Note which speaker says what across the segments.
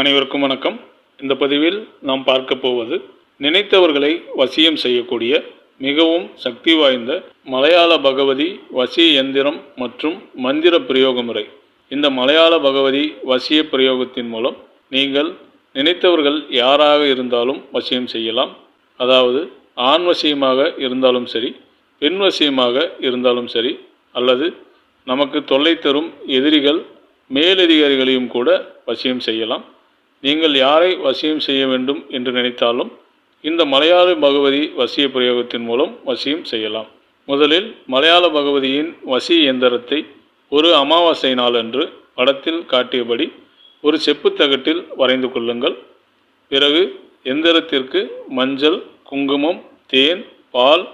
Speaker 1: அனைவருக்கும் வணக்கம். இந்த பதிவில் நாம் பார்க்க போவது நினைத்தவர்களை வசியம் செய்யக்கூடிய மிகவும் சக்தி வாய்ந்த மலையாள பகவதி வசிய எந்திரம் மற்றும் மந்திர பிரயோக முறை இந்த மலையாள பகவதி வசிய பிரயோகத்தின் மூலம் நீங்கள் நினைத்தவர்கள் யாராக இருந்தாலும் வசியம் செய்யலாம். அதாவது ஆண் வசியமாக இருந்தாலும் சரி பெண் வசியமாக இருந்தாலும் சரி அல்லது நமக்கு தொல்லை தரும் எதிரிகள் மேலதிகாரிகளையும் கூட வசியம் செய்யலாம். நீங்கள் யாரை வசியம் செய்ய வேண்டும் என்று நினைத்தாலும் இந்த மலையாள பகவதி வசிய பிரயோகத்தின் மூலம் வசியம் செய்யலாம். முதலில் மலையாள பகவதியின் வசி இயந்திரத்தை ஒரு அமாவாசை நாளன்று படத்தில் காட்டியபடி ஒரு செப்புத்தகட்டில் வரைந்து கொள்ளுங்கள். பிறகு எந்திரத்திற்கு மஞ்சள் குங்குமம் தேன் பால்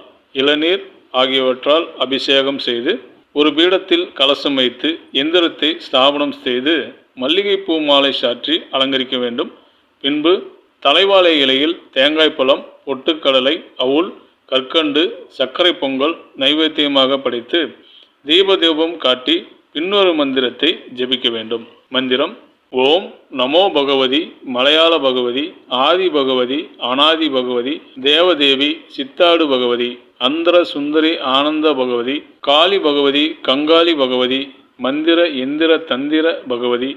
Speaker 1: இளநீர் ஆகியவற்றால் அபிஷேகம் செய்து ஒரு பீடத்தில் கலசம் வைத்து எந்திரத்தை ஸ்தாபனம் செய்து மல்லிகைப்பூ மாலை சாற்றி அலங்கரிக்க வேண்டும். பின்பு தலைவாழை இலையில் தேங்காய் பழம் பொட்டுக்கடலை அவுள் கற்கண்டு சர்க்கரை பொங்கல் நைவேத்தியமாக படைத்து தீபதீபம் காட்டி பின்னொரு மந்திரத்தை ஜெபிக்க வேண்டும். மந்திரம் ஓம் நமோ பகவதி மலையாள பகவதி ஆதி பகவதி அனாதி பகவதி தேவதேவி சித்தாடு பகவதி அந்தர சுந்தரி ஆனந்த பகவதி காளி பகவதி கங்காளி பகவதி மந்திர இந்திர தந்திர பகவதி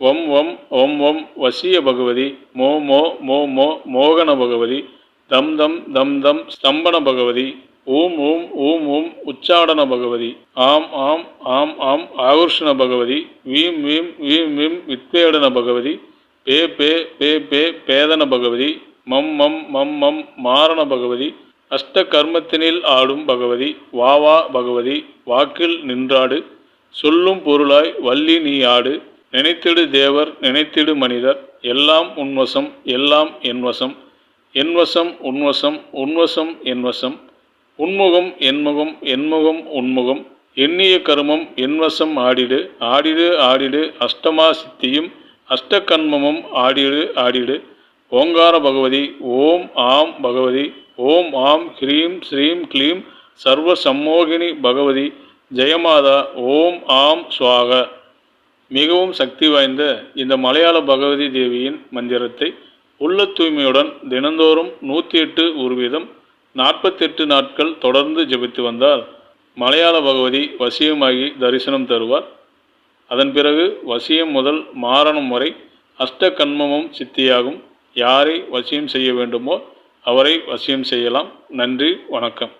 Speaker 1: ஒம் ஒம் ஓம் ஒம் வசிய பகவதி மோ மோ மோ மோ மோகன பகவதி தம் தம் தம் தம் ஸ்தம்பன பகவதி ஊம் ஓம் ஓம் ஓம் உச்சாடன பகவதி. ஆம் ஆம் ஆம் ஆம் ஆகர்ஷண பகவதி. வீம் வீம் வீம் வீம் வித்வேடன பகவதி. பே பே பே பே பேதன பகவதி. மம் மம் மம் மம் மாரண பகவதி. அஷ்ட கர்மத்தினில் ஆடும் பகவதி. வா வா பகவதி. வாக்கில் நின்றாடு. சொல்லும் பொருளாய் வள்ளி நீ ஆடு. நினைத்திடு தேவர் நினைத்திடு மனிதர். எல்லாம் உன்வசம் எல்லாம் என்வசம். என்வசம் உன்வசம் உன்வசம் என்வசம். உன்முகம் என்முகம் என்முகம் உன்முகம். எண்ணிய கருமம் என்வசம் ஆடிடு ஆடிடு ஆடிடு. அஷ்டமா சித்தியும் அஷ்டகன்மமும் ஆடிடு ஆடிடு. ஓங்கார பகவதி ஓம் ஆம் பகவதி. ஓம் ஆம் ஹ்ரீம் ஸ்ரீம் க்ளீம் சர்வ சம்மோகினி பகவதி. ஜெயமாதா ஓம் ஆம் சுவாக. மிகவும் சக்தி வாய்ந்த இந்த மலையாள பகவதி தேவியின் மந்திரத்தை உள்ள தூய்மையுடன் தினந்தோறும் நூற்றி எட்டு ஒரு வீதம் நாற்பத்தெட்டு நாட்கள் தொடர்ந்து ஜெபித்து வந்தால் மலையாள பகவதி வசியமாகி தரிசனம் தருவார். அதன் பிறகு வசியம் முதல் மாரணம் வரை அஷ்ட கண்மமும் சித்தியாகும். யாரை வசியம் செய்ய வேண்டுமோ அவரை வசியம் செய்யலாம். நன்றி வணக்கம்.